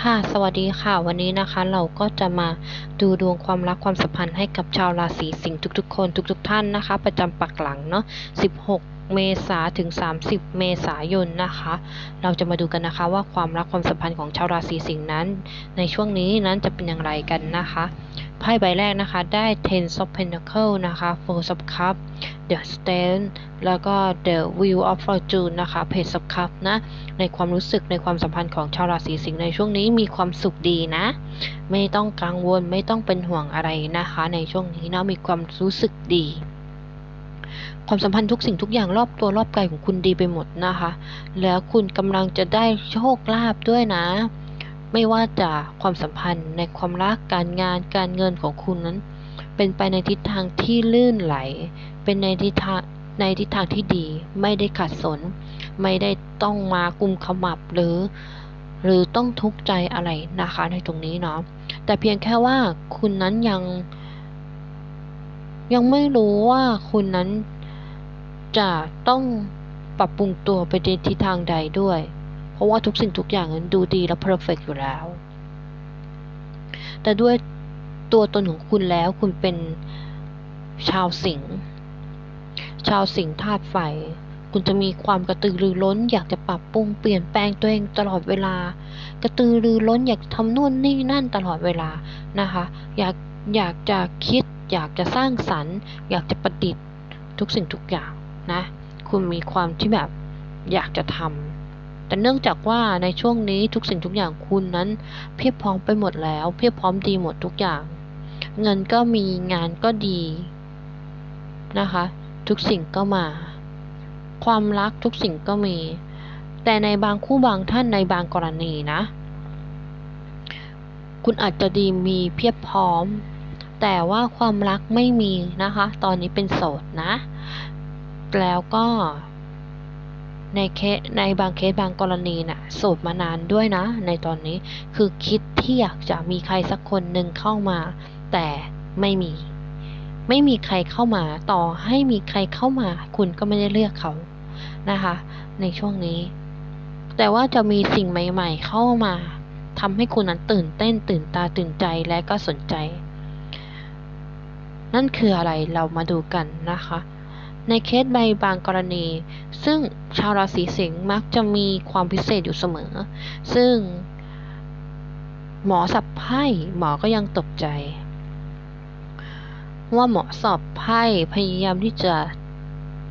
ค่ะ สวัสดีค่ะ วันนี้นะคะเราก็จะมาดูดวงความรักความสัมพันธ์ให้กับชาวราศีสิงห์ทุกๆ คนทุก ๆ ท่านนะคะ ประจำปักหลังเนาะ16 เมษาถึง 30 เมษายนนะคะ เราจะมาดูกันนะคะว่าความรักความสัมพันธ์ของชาวราศีสิงห์นั้น ในช่วงนี้นั้นจะเป็นอย่างไรกันนะคะไพ่ใบแรกนะคะได้ Ten of Pentacles นะคะ Four of Cups The Stand แล้วก็ The Wheel of Fortune นะคะ Page of Cups นะ ในความรู้สึกในความสัมพันธ์ของชาวราศีสิงห์ในช่วงนี้มีความสุขดีนะ ไม่ต้องกังวลไม่ต้องเป็นห่วงอะไรนะคะ ในช่วงนี้เนาะมีความรู้สึกดี ความสัมพันธ์ทุกสิ่งทุกอย่างรอบตัวรอบกายของคุณดีไปหมดนะคะ แล้วคุณกำลังจะได้โชคลาภด้วยนะ ไม่ว่าจะความสัมพันธ์ในความรักการงานการเงินของคุณนั้น เป็นไปในทิศทางที่ลื่นไหล เป็นในทิศทางในทิศทางที่ดีไม่ได้ขัดสน ไม่ได้ต้องมากุมขมับหรือ หรือต้องทุกข์ใจอะไรนะคะในตรงนี้เนาะแต่เพียงแค่ว่าคุณนั้นยัง ยังไม่รู้ว่าคุณนั้นจะต้องปรับปรุงตัวไปในทิศทางใดด้วย เพราะว่าทุกสิ่งทุกอย่างนั้นดูดีและเพอร์เฟกอยู่แล้ว แต่ด้วยตัวตนของคุณแล้วคุณเป็นชาวสิงห์ชาวสิงห์ธาตุไฟ คุณจะมีความกระตือรือร้น อยากจะปรับปรุงเปลี่ยนแปลงตัวเองตลอดเวลา กระตือรือร้นอยากทำนู่นนี่นั่นตลอดเวลานะคะ อยาก อยากจะคิด อยากจะสร้างสรรค์ อยากจะประดิษฐ์ทุกสิ่งทุกอย่างนะ คุณมีความที่แบบอยากจะทำแต่เนื่องจากว่าในช่วงนี้ทุกสิ่งทุกอย่างคุณนั้น เพียบพร้อมไปหมดแล้ว เพียบพร้อมดีหมดทุกอย่าง เงินก็มีงานก็ดีนะคะ ทุกสิ่งก็มา ความรักทุกสิ่งก็มี แต่ในบางคู่บางท่านในบางกรณีนะ คุณอาจจะดีมีเพียบพร้อม แต่ว่าความรักไม่มีนะคะ ตอนนี้เป็นโสดนะ แล้วก็ในเคสในบางเคสบางกรณีน่ะโสดมานานด้วยนะ ในตอนนี้คือคิดที่อยากจะมีใครสักคนหนึ่งเข้ามา แต่ไม่มี ไม่มีใครเข้ามา ต่อให้มีใครเข้ามา คุณก็ไม่ได้เลือกเขานะคะ ในช่วงนี้ แต่ว่าจะมีสิ่งใหม่ ๆ เข้ามาทำให้คุณนั้นตื่นเต้นตื่นตาตื่นใจและก็สนใจ นั่นคืออะไรเรามาดูกันนะคะ ในเคสใบบางกรณี ซึ่งชาวราศีสิงห์มักจะมีความพิเศษอยู่เสมอ ซึ่ง หมอสับไพ่หมอก็ยังตกใจ ว่าหมอสอบไพ่พยายามที่จะ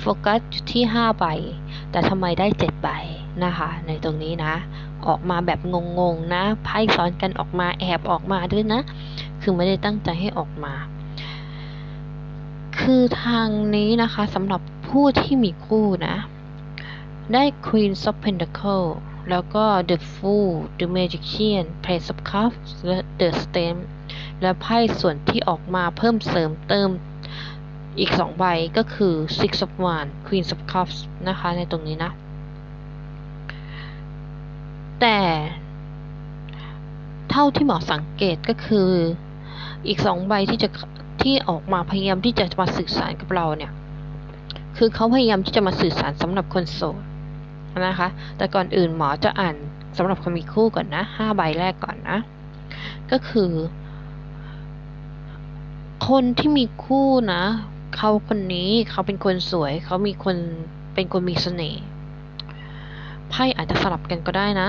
โฟกัสที่ 5 ใบ แต่ทำไมได้ 7 ใบนะคะ ในตรงนี้นะ ออกมาแบบงงๆนะ ไพ่ซ้อนกันออกมาแอบออกมาด้วยนะ คือไม่ได้ตั้งใจให้ออกมา คือทางนี้นะคะสำหรับผู้ที่มีคู่นะ ได้ Queen of Pentacles แล้วก็ The Fool The Magician Page of Cups และ The Stem และไพ่ส่วนที่ออกมาเพิ่มเสริมเติมอีกสองใบก็คือ Six of Wands Queen of Cups นะคะ ในตรงนี้นะ แต่เท่าที่หมอสังเกตก็คืออีกสองใบที่จะ ที่ออกมาพยายามที่จะมาสื่อสารกับเราเนี่ย คือเขาพยายามที่จะมาสื่อสารสำหรับคนโสดนะคะ แต่ก่อนอื่นหมอจะอ่านสำหรับคนมีคู่ก่อนนะห้าใบแรกก่อนนะ ก็คือ คนที่มีคู่นะเขาคนนี้เขาเป็นคนสวย เขามีคนเป็นคนมีเสน่ห์ไพ่อาจจะสลับกันก็ได้นะ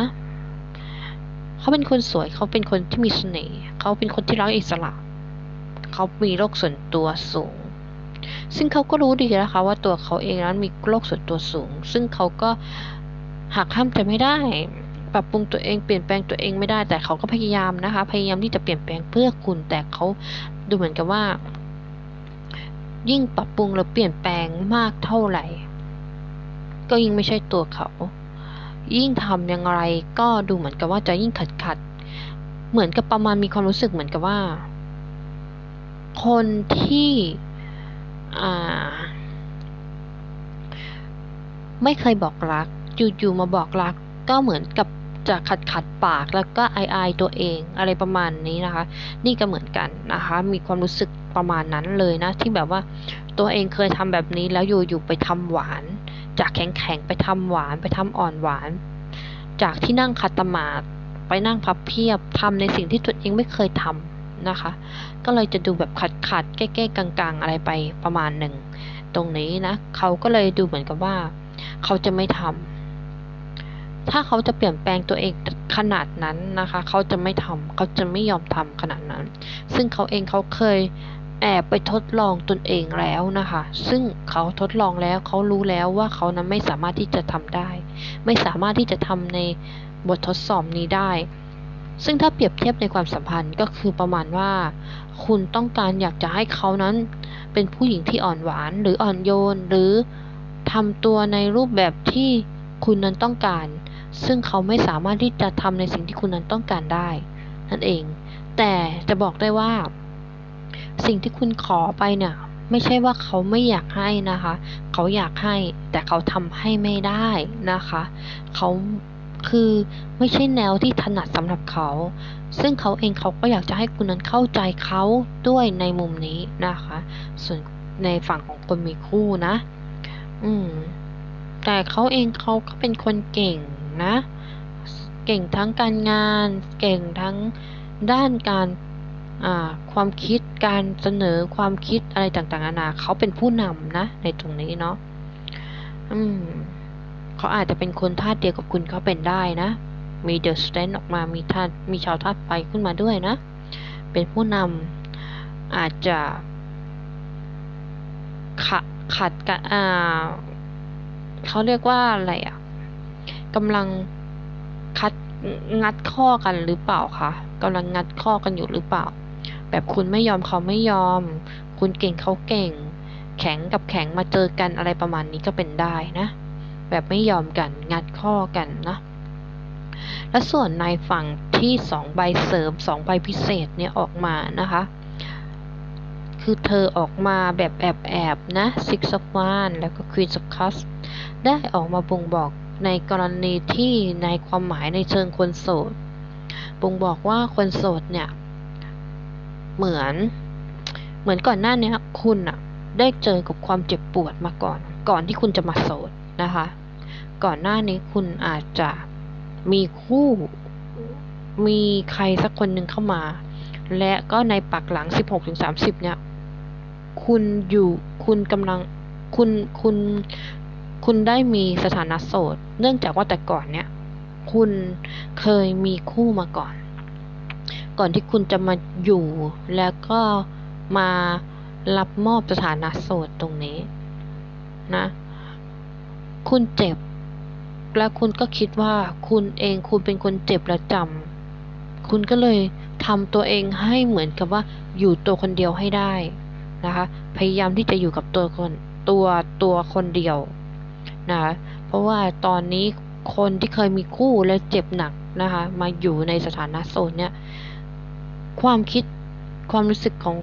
เขาเป็นคนสวยเขาเป็นคนที่มีเสน่ห์เขาเป็นคนที่รักอิสระเเขามีโลกส่วนตัวสูง ซึ่งเขาก็รู้ดีนะคะ ว่าตัวเขาเองนั้นมีโลกส่วนตัวสูง ซึ่งเขาก็หักห้ามใจไม่ได้ ปรับปรุงตัวเองเปลี่ยนแปลงตัวเองไม่ได้ แต่เขาก็พยายามนะคะ พยายามที่จะเปลี่ยนแปลงเพื่อคุณ แต่เขาดูเหมือนกับว่า ยิ่งปรับปรุงหรือเปลี่ยนแปลงมากเท่าไหร่ ก็ยิ่งไม่ใช่ตัวเขา ยิ่งทำอย่างไรก็ดูเหมือนกับว่าจะยิ่งขัดขัด เหมือนกับประมาณมีความรู้สึกเหมือนกับว่า คนที่ไม่เคยบอกรักอยู่ๆมาบอกรักก็เหมือนกับจะขัดขัดปากแล้วก็อายอายตัวเองอะไรประมาณนี้นะคะ นี่ก็เหมือนกันนะคะ มีความรู้สึกประมาณนั้นเลยนะ ที่แบบว่าตัวเองเคยทำแบบนี้แล้วอยู่ๆไปทำหวาน จากแข็งๆไปทำหวานไปทำอ่อนหวาน จากที่นั่งคัดตมาดไปนั่งพับเพียบทำในสิ่งที่ตัวเองไม่เคยทำ นะคะ ก็เลยจะดูแบบขัดขัดๆแก้แก้ๆกลางๆ อะไรไปประมาณหนึ่ง ตรงนี้นะเขาก็เลยดูเหมือนกับว่า เขาจะไม่ทำถ้าเขาจะเปลี่ยนแปลงตัวเองขนาดนั้นนะคะ เขาจะไม่ทำเขาจะไม่ยอมทำขนาดนั้น ซึ่งเขาเองเขาเคยแอบไปทดลองตนเองแล้วนะคะ ซึ่งเขาทดลองแล้วเขารู้แล้วว่าเขานั้นไม่สามารถที่จะทำได้ ไม่สามารถที่จะทำในบททดสอบนี้ได้ ซึ่งถ้าเปรียบเทียบในความสัมพันธ์ก็คือประมาณว่า คุณต้องการอยากจะให้เขานั้น เป็นผู้หญิงที่อ่อนหวานหรืออ่อนโยน หรือทำตัวในรูปแบบที่คุณนั้นต้องการ ซึ่งเขาไม่สามารถที่จะทำในสิ่งที่คุณนั้นต้องการได้ นั่นเอง แต่จะบอกได้ว่า สิ่งที่คุณขอไปเนี่ยไม่ใช่ว่าเขาไม่อยากให้นะคะ เขาอยากให้แต่เขาทำให้ไม่ได้นะคะ เขา คือไม่ใช่แนวที่ถนัดสำหรับเขา ซึ่งเขาเองเขาก็อยากจะให้คุณนั้นเข้าใจเขาด้วยในมุมนี้นะคะ ส่วนในฝั่งของคนมีคู่นะ อืม แต่เขาเองเขาก็เป็นคนเก่งนะ เก่งทั้งการงาน เก่งทั้งด้านการความคิดการเสนอความคิดอะไรต่างๆนานาเขาเป็นผู้นำนะ ในตรงนี้เนาะอืม เขาอาจจะเป็นคนธาตุเดียวกับคุณเขาเป็นได้นะ มีเดอะสแตนออกมามีธาตุมีชาวธาตุไฟขึ้นมาด้วยนะ เป็นผู้นำอาจจะข,ขัดกันอ่าเขาเรียกว่าอะไรอะกำลังคัดงัดข้อกันหรือเปล่าคะกำลังงัดข้อกันอยู่หรือเปล่า แบบคุณไม่ยอมเขาไม่ยอม คุณเก่งเขาเก่ง แข็งกับแข็งมาเจอกันอะไรประมาณนี้ก็เป็นได้นะ แบบไม่ยอมกันงัดข้อกันนะและส่วนในฝั่งที่สองใบเสริมสองใบพิเศษเนี่ยออกมานะคะ คือเธอออกมาแบบแอบๆนะ Six of Wands แล้วก็ Queen of Cups ได้ออกมาบ่งบอกในกรณีที่ในความหมายในเชิงคนโสดบ่งบอกว่าคนโสดเนี่ย เหมือน เหมือนก่อนหน้านี้คุณอะได้เจอกับความเจ็บปวดมาก่อน ก่อนที่คุณจะมาโสดนะคะ ก่อนหน้านี้คุณอาจจะมีคู่ มีใครสักคนหนึ่งเข้ามา และก็ในปักหลัง 16-30 เนี่ย คุณอยู่ คุณกำลัง คุณ คุณ คุณได้มีสถานะโสด เนื่องจากว่าแต่ก่อนเนี่ย คุณเคยมีคู่มาก่อน ก่อนที่คุณจะมาอยู่ แล้วก็มารับมอบสถานะโสดตรงนี้นะ คุณเจ็บ และคุณก็คิดว่าคุณเองคุณเป็นคนเจ็บและจำคุณก็เลยทำตัวเองให้เหมือนกับว่าอยู่ตัวคนเดียวให้ได้นะคะ พยายามที่จะอยู่กับตัวคนตัวตัวคนเดียวนะคะเพราะว่าตอนนี้คนที่เคยมีคู่และเจ็บหนักนะคะ มาอยู่ในสถานะโสดเนี่ย ความคิดความรู้สึกของ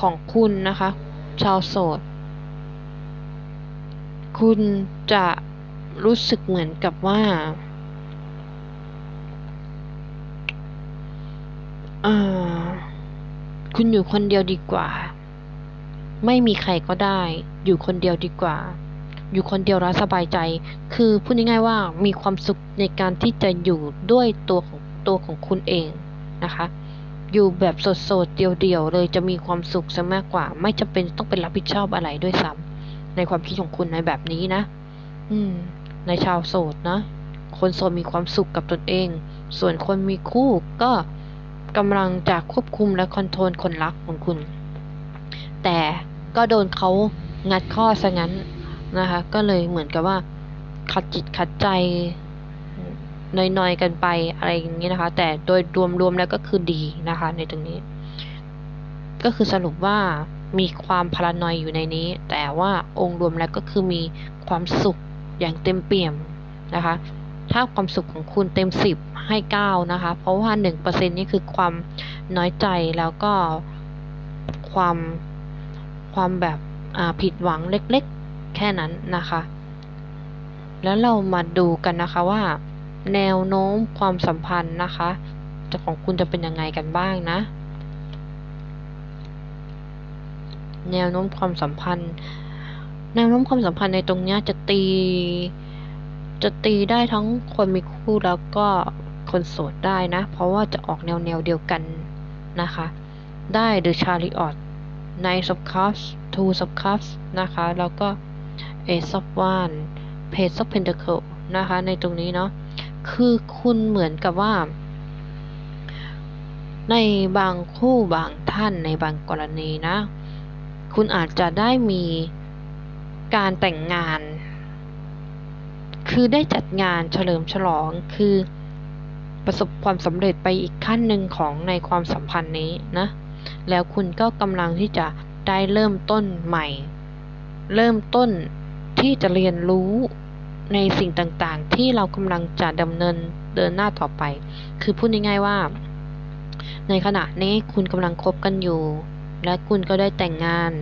ของคุณนะคะ ชาวโสด คุณจะ รู้สึกเหมือนกับว่าคุณอยู่คนเดียวดีกว่า ไม่มีใครก็ได้ อยู่คนเดียวดีกว่า อยู่คนเดียวแล้วสบายใจ คือพูดง่ายๆว่ามีความสุขในการที่จะอยู่ด้วยตัวของตัวของคุณเองนะคะ อยู่แบบโสดๆเดียวๆเลยจะมีความสุขซะมากกว่า ไม่จำเป็นต้องเป็นรับผิดชอบอะไรด้วยซ้ำในความคิดของคุณในแบบนี้นะ อืม ในชาวโสดนะ คนโสดมีความสุขกับตนเอง ส่วนคนมีคู่ก็กำลังจะควบคุมและคอนโทรลคนรักของคุณ แต่ก็โดนเขางัดข้อซะงั้นนะคะ ก็เลยเหมือนกับว่า ขัดจิตขัดใจนอยๆกันไปอะไรอย่างนี้นะคะ แต่โดยรวมๆแล้วก็คือดีนะคะ ในตรงนี้ ก็คือสรุปว่ามีความพารานอยอยู่ในนี้ แต่ว่าองค์รวมแล้วก็คือมีความสุข อย่างเต็มเปี่ยมนะคะ ถ้าความสุขของคุณเต็มสิบให้เก้านะคะ เพราะว่าหนึ่งเปอร์เซ็นนี่คือความน้อยใจแล้วก็ความความแบบผิดหวังเล็กๆ แค่นั้นนะคะ แล้วเรามาดูกันนะคะว่า แนวโน้มความสัมพันธ์นะคะจะของคุณจะเป็นยังไงกันบ้างนะ แนวโน้มความสัมพันธ์ แนวโน้มความสัมพันธ์ในตรงเนี้ยจะตี จะตีได้ทั้งคนมีคู่แล้วก็คนโสดได้นะ เพราะว่าจะออกแนวแนวเดียวกันนะคะ ได้ The Chariot Knight of Cups Two of Cups นะคะ แล้วก็ Ace of Wands Page of Pentacle นะคะ ในตรงนี้เนาะ คือคุณเหมือนกับว่า ในบางคู่บางท่านในบางกรณีนะ คุณอาจจะได้มี การแต่งงาน คือได้จัดงานเฉลิมฉลองคือประสบความสำเร็จไปอีกขั้นหนึ่งของในความสัมพันธ์นี้นะ แล้วคุณก็กำลังที่จะได้เริ่มต้นใหม่ เริ่มต้นที่จะเรียนรู้ในสิ่งต่างๆ ที่เรากำลังจะดำเนินเดินหน้าต่อไป คือพูดง่ายๆว่า ในขณะนี้คุณกำลังคบกันอยู่ และคุณก็ได้แต่งงาน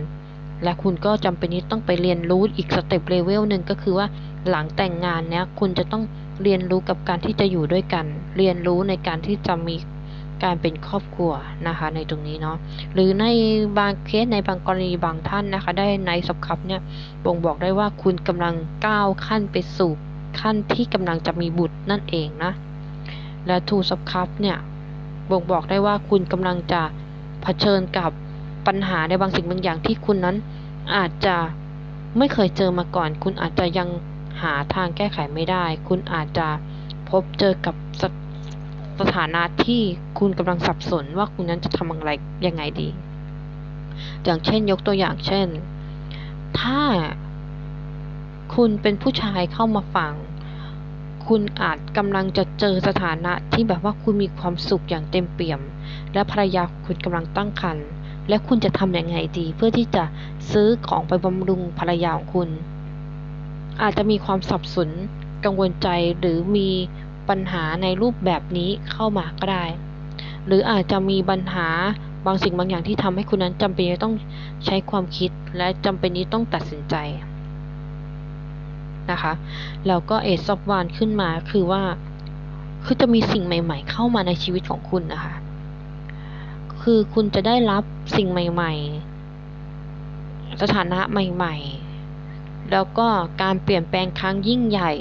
และคุณก็จำเป็นที่ต้องไปเรียนรู้อีกสเต็ปเลเวลหนึ่งก็คือว่าหลังแต่งงานเนี้ยคุณจะต้องเรียนรู้กับการที่จะอยู่ด้วยกัน เรียนรู้ในการที่จะมีการเป็นครอบครัวนะคะในตรงนี้เนาะหรือในบางเคสในบางกรณีบางท่านนะคะ ได้ในสับคับเนี่ยบ่งบอกได้ว่าคุณกำลังก้าวขั้นไปสู่ขั้นที่กำลังจะมีบุตรนั่นเองนะ และทูสับคับเนี่ยบ่งบอกได้ว่าคุณกำลังจะเผชิญกับ ปัญหาในบางสิ่งบางอย่างที่คุณนั้นอาจจะไม่เคยเจอมาก่อน คุณอาจจะยังหาทางแก้ไขไม่ได้ คุณอาจจะพบเจอกับสสถานะที่คุณกำลังสับสนว่าคุณนั้นจะทำอะไรยังไงดี อย่างเช่นยกตัวอย่างเช่น ถ้าคุณเป็นผู้ชายเข้ามาฟัง คุณอาจกำลังจะเจอสถานะที่แบบว่าคุณมีความสุขอย่างเต็มเปี่ยม และภรรยาคุณกำลังตั้งครรภ์ และคุณจะทำอยังไงดีเพื่อที่จะซื้อของไปบำรุงภรรยาของคุณ อาจจะมีความสับสนกังวลใจหรือมีปัญหาในรูปแบบนี้เข้ามาก็ได้ หรืออาจจะมีปัญหาบางสิ่งบางอย่างที่ทำให้คุณนั้นจำเป็นจะต้องใช้ความคิดและจำเป็นที่ต้องตัดสินใจนะคะแล้วก็เอซอฟวานขึ้นมาคือว่า คือจะมีสิ่งใหม่ ๆ เข้ามาในชีวิตของคุณนะคะ คือคุณจะได้รับสิ่งใหม่ ๆ สถานะใหม่ ๆ แล้วก็การเปลี่ยนแปลงครั้งยิ่งใหญ่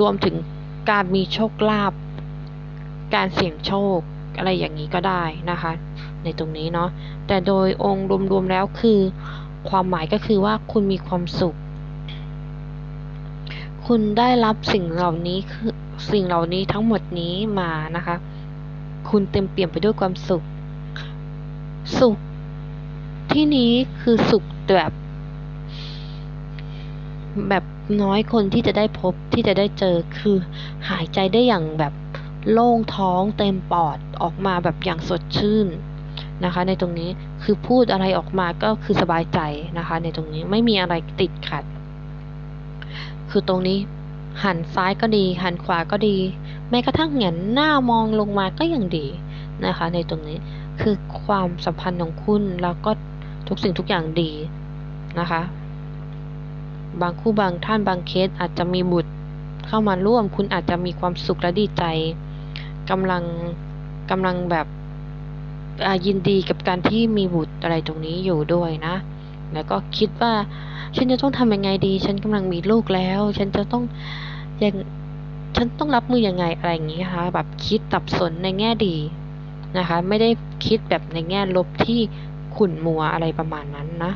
รวมถึงการมีโชคลาภการเสี่ยงโชคอะไรอย่างนี้ก็ได้นะคะ ในตรงนี้เนาะแต่โดยองค์รวมๆแล้วคือ ความหมายก็คือว่าคุณมีความสุข คุณได้รับสิ่งเหล่านี้คือสิ่งเหล่านี้ทั้งหมดนี้มานะคะ คุณเต็มเปี่ยมไปด้วยความสุข สุข ที่นี้คือสุขแบบแบบน้อยคนที่จะได้พบที่จะได้เจอคือหายใจได้อย่างแบบโล่งท้องเต็มปอดออกมาแบบอย่างสดชื่นนะคะ ในตรงนี้คือพูดอะไรออกมาก็คือสบายใจนะคะ ในตรงนี้ไม่มีอะไรติดขัด คือตรงนี้หันซ้ายก็ดี หันขวาก็ดี แม้กระทั่งเหงนหน้ามองลงมาก็ยังดีนะคะ ในตรงนี้คือความสัมพันธ์ของคุณแล้วก็ทุกสิ่งทุกอย่างดีนะคะ บางคู่บางท่านบางเคสอาจจะมีบุตรเข้ามาร่วม คุณอาจจะมีความสุขและดีใจกำลังกำลังแบบยินดีกับการที่มีบุตรอะไรตรงนี้อยู่ด้วยนะ แล้วก็คิดว่า ฉันจะต้องทำยังไงดี ฉันกำลังมีลูกแล้ว ฉันจะต้องยัง ฉันต้องรับมือยังไงอะไรอย่างนี้คะแบบคิดสับสนในแง่ดีนะคะ ไม่ได้คิดแบบในแง่ลบที่ขุ่นมัวอะไรประมาณนั้นนะ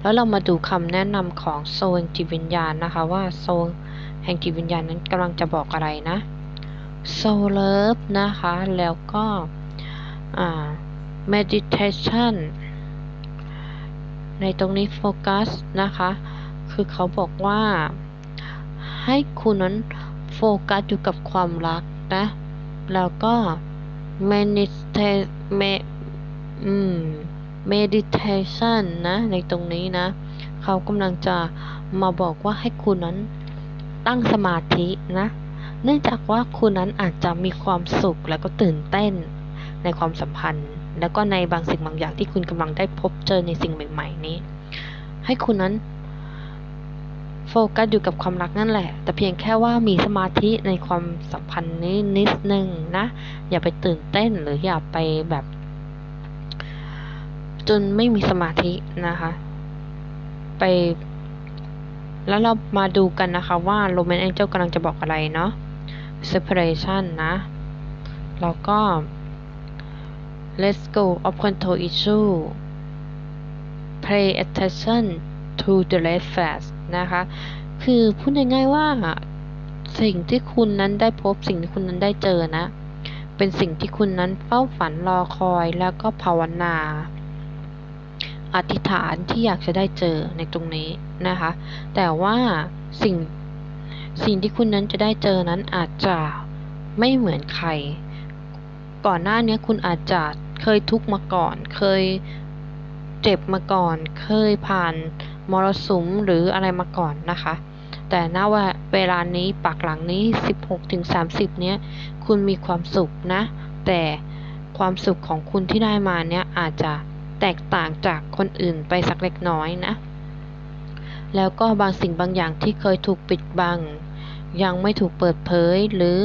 แล้วเรามาดูคำแนะนำของโซลแห่งจิตวิญญาณนะคะ ว่าโซลแห่งจิตวิญญาณนั้นกำลังจะบอกอะไรนะโซลเลิฟนะคะ แล้วก็อ่า meditation ในตรงนี้โฟกัสนะคะ คือเขาบอกว่า ให้คุณนั้นโฟกัสอยู่กับความรักนะ แล้วก็ meditate me meditation นะ ในตรงนี้นะ เขากำลังจะมาบอกว่าให้คุณนั้นตั้งสมาธินะ เนื่องจากว่าคุณนั้นอาจจะมีความสุขแล้วก็ตื่นเต้นในความสัมพันธ์ แล้วก็ในบางสิ่งบางอย่างที่คุณกำลังได้พบเจอในสิ่งใหม่ ๆ นี้ ให้คุณนั้น โฟกัสอยู่กับความรักนั่นแหละ แต่เพียงแค่ว่ามีสมาธิในความสัมพันธ์นี้นิดนึงนะ อย่าไปตื่นเต้นหรืออย่าไปแบบ จนไม่มีสมาธินะคะ ไป แล้วเรามาดูกันนะคะว่าโรแมนแองเจลกำลังจะบอกอะไรเนาะ separation นะ แล้วก็ let's go of control issue pay attention to the red flags นะคะ คือพูดง่ายๆว่าสิ่งที่คุณนั้นได้พบสิ่งที่คุณนั้นได้เจอนะ เป็นสิ่งที่คุณนั้นเฝ้าฝันรอคอยแล้วก็ภาวนา อธิษฐานที่อยากจะได้เจอในตรงนี้นะคะ แต่ว่าสิ่งสิ่งที่คุณนั้นจะได้เจอนั้นอาจจะไม่เหมือนใคร ก่อนหน้านี้คุณอาจจะเคยทุกข์มาก่อน เคยเจ็บมาก่อน เคยผ่าน มรสุมหรืออะไรมาก่อนนะคะ แต่ณว่าเวลานี้ปากหลังนี้ 16ถึง30 เนี้ย คุณมีความสุขนะ แต่ความสุขของคุณที่ได้มาเนี้ยอาจจะแตกต่างจากคนอื่นไปสักเล็กน้อยนะ แล้วก็บางสิ่งบางอย่างที่เคยถูกปิดบัง ยังไม่ถูกเปิดเผยหรือ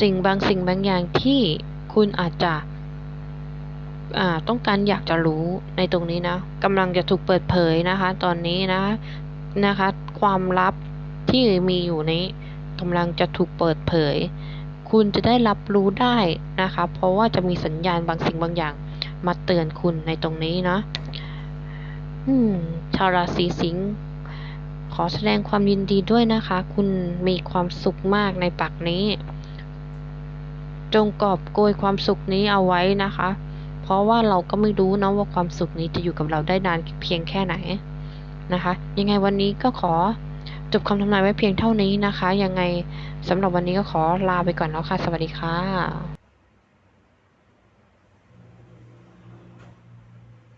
สิ่งบางสิ่งบางอย่างที่คุณอาจจะ ต้องการอยากจะรู้ในตรงนี้นะกำลังจะถูกเปิดเผยนะคะ ตอนนี้นะนะคะ ความลับที่มีอยู่นี้กำลังจะถูกเปิดเผย คุณจะได้รับรู้ได้นะคะ เพราะว่าจะมีสัญญาณบางสิ่งบางอย่าง มาเตือนคุณในตรงนี้นะอืมชาวราศีสิงห์ขอแสดงความยินดีด้วยนะคะ คุณมีความสุขมากในปักนี้ จงกอบโกยความสุขนี้เอาไว้นะคะ ราะว่าเราก็ไม่รู้นะว่าความสุขนี้จะอยู่กับเราได้นานเพียงแค่ไหนนะคะ ยังไงวันนี้ก็ขอจบคำทำนายไว้เพียงเท่านี้นะคะ ยังไงสำหรับวันนี้ก็ขอลาไปก่อนแล้วค่ะ สวัสดีค่ะ